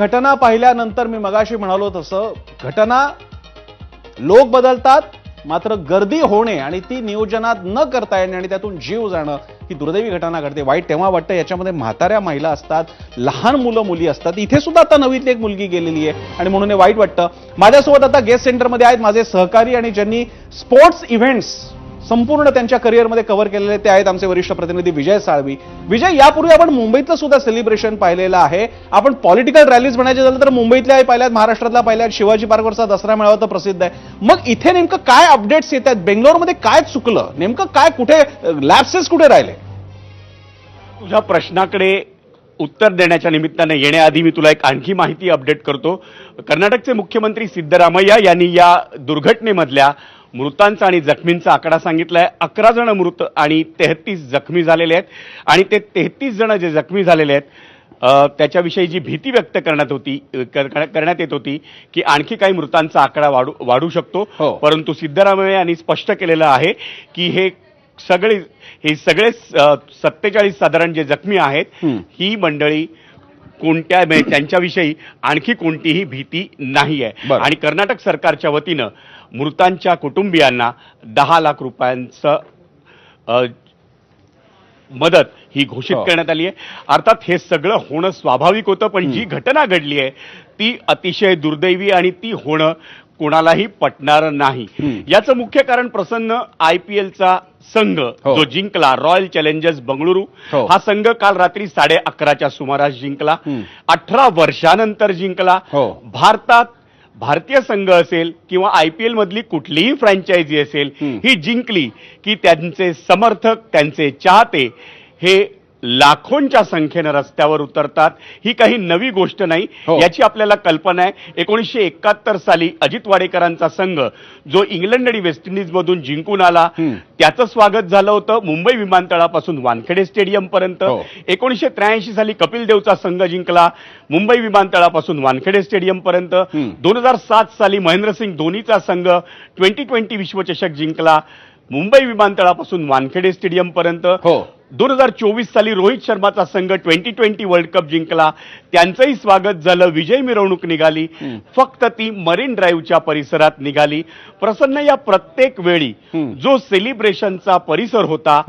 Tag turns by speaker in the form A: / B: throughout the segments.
A: घटना पाहिल्यानंतर मी मगाशी म्हणालो तसं घटना लोक बदलतात मात्र गर्दी होणे आणि ती नियोजनात न करता येणे आणि त्यातून जीव जाणं ही दुर्दैवी घटना घडते. वाईट तेव्हा वाटतं याच्यामध्ये म्हाताऱ्या महिला असतात लहान मुलं मुली असतात. इथे सुद्धा आता नवीतली एक मुलगी गेलेली आहे आणि म्हणून हे वाईट वाटतं. माझ्यासोबत आता गेस्ट सेंटरमध्ये आहेत माझे सहकारी आणि ज्यांनी स्पोर्ट्स इव्हेंट्स संपूर्ण त्यांच्या करिअरमध्ये कव्हर केलेले ते आहेत आमचे वरिष्ठ प्रतिनिधी विजय साळवी. विजय यापूर्वी आपण मुंबईतलं सुद्धा सेलिब्रेशन पाहिलेलं आहे. आपण पॉलिटिकल रॅलीज म्हणायचे झालं तर मुंबईतल्या पाहिल्यात महाराष्ट्रातल्या पाहिल्यात शिवाजी पार्कवरचा दसरा मेळावा तर प्रसिद्ध आहे. मग इथे नेमकं काय अपडेट्स येत आहेत? बेंगलोरमध्ये काय चुकलं? नेमकं काय कुठे लॅप्सेस कुठे राहिले?
B: तुझ्या प्रश्नाकडे उत्तर देण्याच्या निमित्ताने येण्याआधी मी तुला एक आणखी माहिती अपडेट करतो. कर्नाटकचे मुख्यमंत्री सिद्धरामय्या यांनी या दुर्घटनेमधल्या मृतांचा आणि जखमींचा आकडा सांगितलाय अकरा जण मृत आणि तेहतीस जखमी झालेले आहेत आणि ते तेहतीस जण जे जखमी झालेले आहेत त्याच्याविषयी जी भीती व्यक्त करण्यात होती कर- कर- करण्यात येत होती की आणखी काही मृतांचा आकडा वाढू वाढू शकतो
A: हो.
B: परंतु सिद्धरामय्या यांनी स्पष्ट केलेलं आहे की हे सगळे हे सगळे सत्तेचाळीस साधारण जे जखमी आहेत.
A: ही
B: मंडळी कोणत्या त्यांच्याविषयी आणखी कोणतीही भीती नाही आहे. आणि कर्नाटक सरकारच्या वतीनं मृतांच्या कुटुंबियांना दहा लाख रुपयांचं मदत ही घोषित
A: हो.
B: करण्यात आली आहे अर्थात हे सगळं होणं स्वाभाविक होतं पण जी घटना घडली आहे ती अतिशय दुर्दैवी आणि ती होणं कोणालाही पटणार नाही. याचं मुख्य कारण प्रसन्न आय पी एलचा संघ
A: हो.
B: जो जिंकला रॉयल चॅलेंजर्स बंगळुरू
A: हो.
B: हा संघ काल रात्री साडे अकराच्या सुमारास जिंकला. अठरा वर्षानंतर जिंकला
A: हो.
B: भारतात भारतीय संघ असेल किंवा आय पी एल मधली कुठलीही फ्रँचायझी असेल.
A: ही
B: जिंकली की त्यांचे समर्थक त्यांचे चाहते हे लाखोंच्या संख्येनं रस्त्यावर उतरतात ही काही नवी गोष्ट नाही
A: हो.
B: याची आपल्याला कल्पना आहे एकोणीसशे एकाहत्तर साली अजित वाडेकरांचा संघ जो इंग्लंड आणि वेस्ट इंडिजमधून जिंकून आला. त्याचं स्वागत झालं होतं मुंबई विमानतळापासून वानखेडे स्टेडियम पर्यंत
A: हो.
B: एकोणीसशे त्र्याऐंशी साली कपिल देवचा संघ जिंकला मुंबई विमानतळापासून वानखेडे स्टेडियम पर्यंत. दोन हजार सात साली महेंद्रसिंग धोनीचा संघ ट्वेंटी ट्वेंटी विश्वचषक जिंकला मुंबई विमानतळापासून वानखेडे स्टेडियम पर्यंत
A: हो
B: दोन हजार चोवीस साली रोहित शर्माचा संघ ट्वेंटी ट्वेंटी वर्ल्ड कप जिंकला त्यांचंही स्वागत झालं विजय मिरवणूक निघाली. फक्त ती मरीन ड्राईव्हच्या परिसरात निघाली प्रसन्न या प्रत्येक वेळी. जो सेलिब्रेशनचा परिसर होता.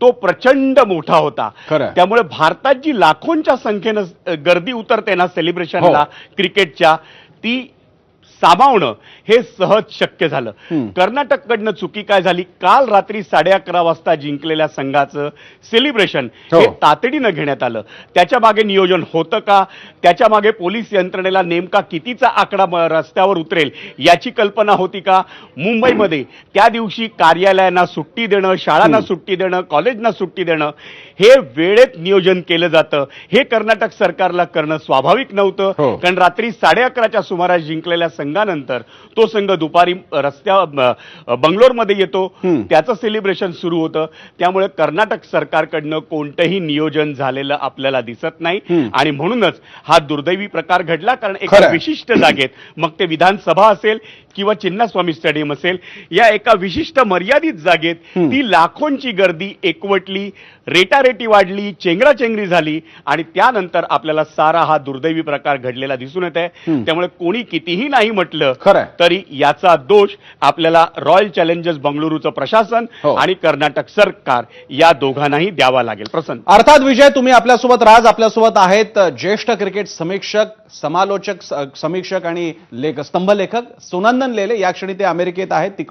B: तो प्रचंड मोठा होता. त्यामुळे भारतात जी लाखोंच्या संख्येनं गर्दी उतरते ना सेलिब्रेशनला
A: हो.
B: क्रिकेटच्या ती सामावणं हे सहज शक्य झालं.
A: हं.
B: कर्नाटककडनं चुकी काय झाली? काल रात्री साडे अकरा वाजता जिंकलेल्या संघाचं सेलिब्रेशन
A: हो.
B: हे तातडीनं घेण्यात आलं. त्याच्यामागे नियोजन होतं का? त्याच्यामागे पोलीस यंत्रणेला नेमका कितीचा आकडा रस्त्यावर उतरेल याची कल्पना होती का? मुंबईमध्ये त्या दिवशी कार्यालयांना सुट्टी देणं शाळांना सुट्टी देणं कॉलेजना सुट्टी देणं हे वेळेत नियोजन केलं जातं. हे कर्नाटक सरकारला करणं स्वाभाविक
A: हो.
B: नव्हतं कारण रात्री साडे अकराच्या सुमारास जिंकलेल्या संघानंतर तो संघ दुपारी रस्त्या बंगलोरमध्ये येतो. त्याचं सेलिब्रेशन सुरू होतं त्यामुळे कर्नाटक सरकारकडनं कोणतंही नियोजन झालेलं आपल्याला दिसत नाही. आणि म्हणूनच हा दुर्दैवी प्रकार घडला कारण एका. विशिष्ट जागेत मग ते विधानसभा असेल किंवा चिन्नास्वामी स्टेडियम असेल या एका विशिष्ट मर्यादित जागेत. ती लाखोंची गर्दी एकवटली रेटारेटी वाढली चेंगराचेंगरी झाली आणि त्यानंतर आपल्याला सारा हा दुर्दैवी प्रकार घडलेला दिसून येत आहे. त्यामुळे कोणी कितीही नाही म्हटलं. तरी याचा दोष आपल्याला रॉयल चॅलेंजर्स बंगळुरूचं प्रशासन
A: हो.
B: आणि कर्नाटक सरकार या दोघांनाही द्यावा लागेल प्रसन्न
A: अर्थात विजय तुम्ही आपल्यासोबत राज आपल्यासोबत आहेत ज्येष्ठ क्रिकेट समीक्षक समालोचक समीक्षक आणि लेख स्तंभलेखक सुनंदन लेले या क्षणी ते अमेरिकेत आहेत तिकडून